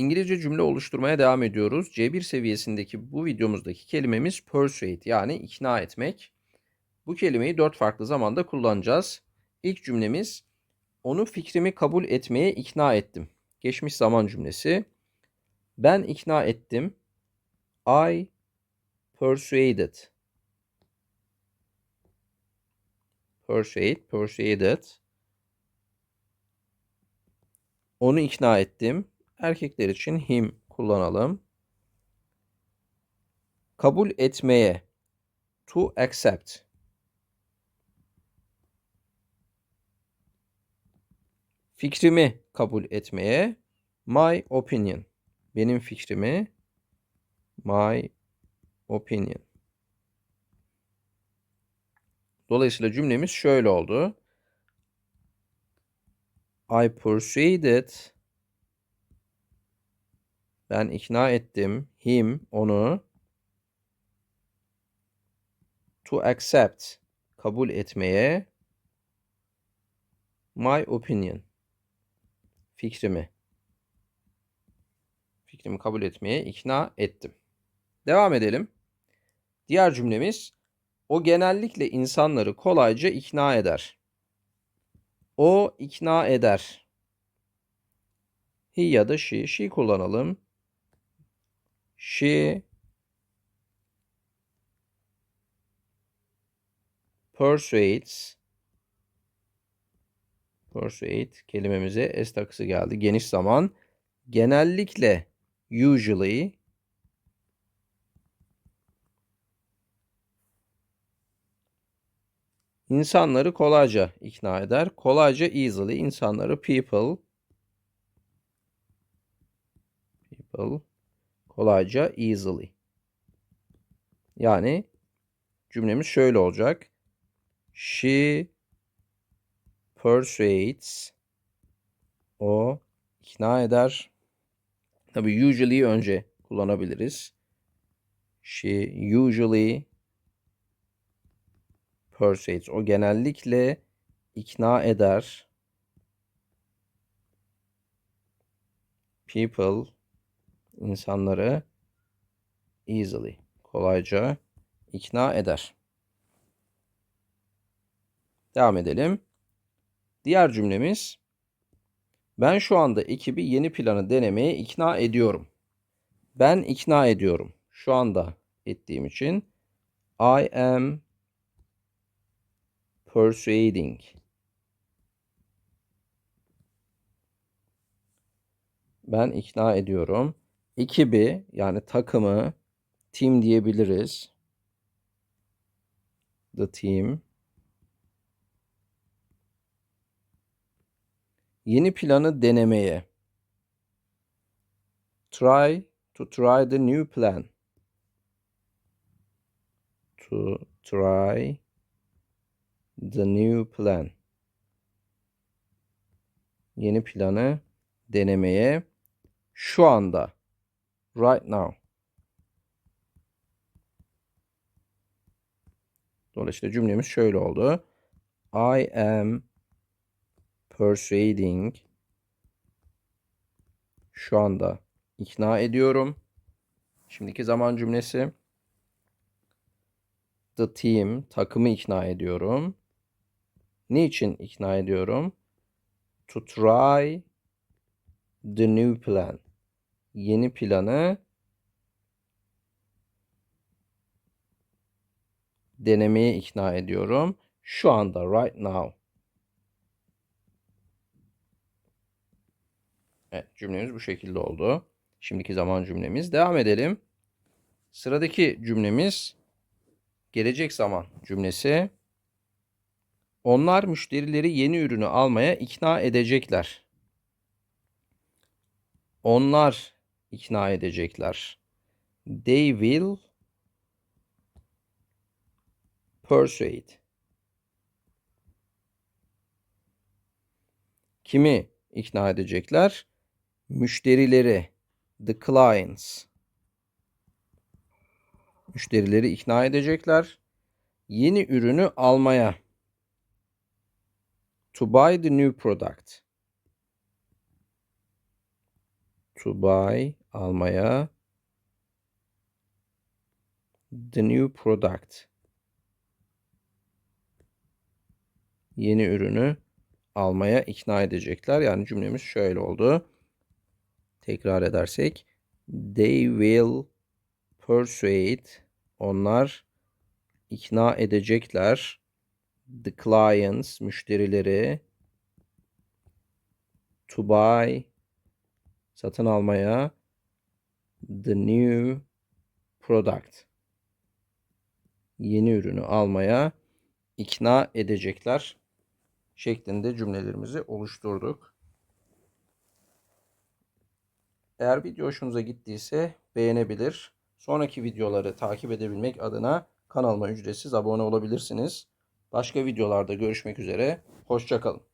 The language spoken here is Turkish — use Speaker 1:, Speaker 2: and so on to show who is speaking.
Speaker 1: İngilizce cümle oluşturmaya devam ediyoruz. C1 seviyesindeki bu videomuzdaki kelimemiz persuade yani ikna etmek. Bu kelimeyi dört farklı zamanda kullanacağız. İlk cümlemiz onu fikrimi kabul etmeye ikna ettim. Geçmiş zaman cümlesi. Ben ikna ettim. I persuaded. Persuade, persuaded. Onu ikna ettim. Erkekler için him kullanalım. Kabul etmeye. To accept. Fikrimi kabul etmeye. My opinion. Benim fikrimi. My opinion. Dolayısıyla cümlemiz şöyle oldu. I persuaded ben ikna ettim him onu to accept kabul etmeye my opinion fikrimi fikrimi kabul etmeye ikna ettim. Devam edelim. Diğer cümlemiz o genellikle insanları kolayca ikna eder. O ikna eder. He ya da she. She kullanalım. She persuades persuade kelimemize s takısı geldi. Geniş zaman. Genellikle usually insanları kolayca ikna eder. Kolayca easily insanları people people kolayca easily. Yani cümlemiz şöyle olacak. She persuades o ikna eder. Tabii usually önce kullanabiliriz. She usually persuades. O genellikle ikna eder. People insanları easily kolayca ikna eder. Devam edelim. Diğer cümlemiz ben şu anda ekibi yeni planı denemeye ikna ediyorum. Ben ikna ediyorum. Şu anda ettiğim için I am persuading. Ben ikna ediyorum. Ekibi yani takımı team diyebiliriz. The team. Yeni planı denemeye. Try to try the new plan. To try the new plan. Yeni planı denemeye şu anda right now. Dolayısıyla cümlemiz şöyle oldu. I am persuading şu anda ikna ediyorum. Şimdiki zaman cümlesi the team takımı ikna ediyorum. Niçin ikna ediyorum? To try the new plan. Yeni planı denemeye ikna ediyorum. Şu anda right now. Evet cümlemiz bu şekilde oldu. Şimdiki zaman cümlemiz. Devam edelim. Sıradaki cümlemiz gelecek zaman cümlesi. Onlar müşterileri yeni ürünü almaya ikna edecekler. Onlar ikna edecekler. They will persuade. Kimi ikna edecekler? Müşterileri, the clients. Müşterileri ikna edecekler. Yeni ürünü almaya. To buy the new product. To buy almaya the new product yeni ürünü almaya ikna edecekler. Yani cümlemiz şöyle oldu. Tekrar edersek they will persuade onlar ikna edecekler the clients müşterileri to buy satın almaya the new product yeni ürünü almaya ikna edecekler şeklinde cümlelerimizi oluşturduk. Eğer video hoşunuza gittiyse beğenebilir. Sonraki videoları takip edebilmek adına kanalıma ücretsiz abone olabilirsiniz. Başka videolarda görüşmek üzere. Hoşçakalın.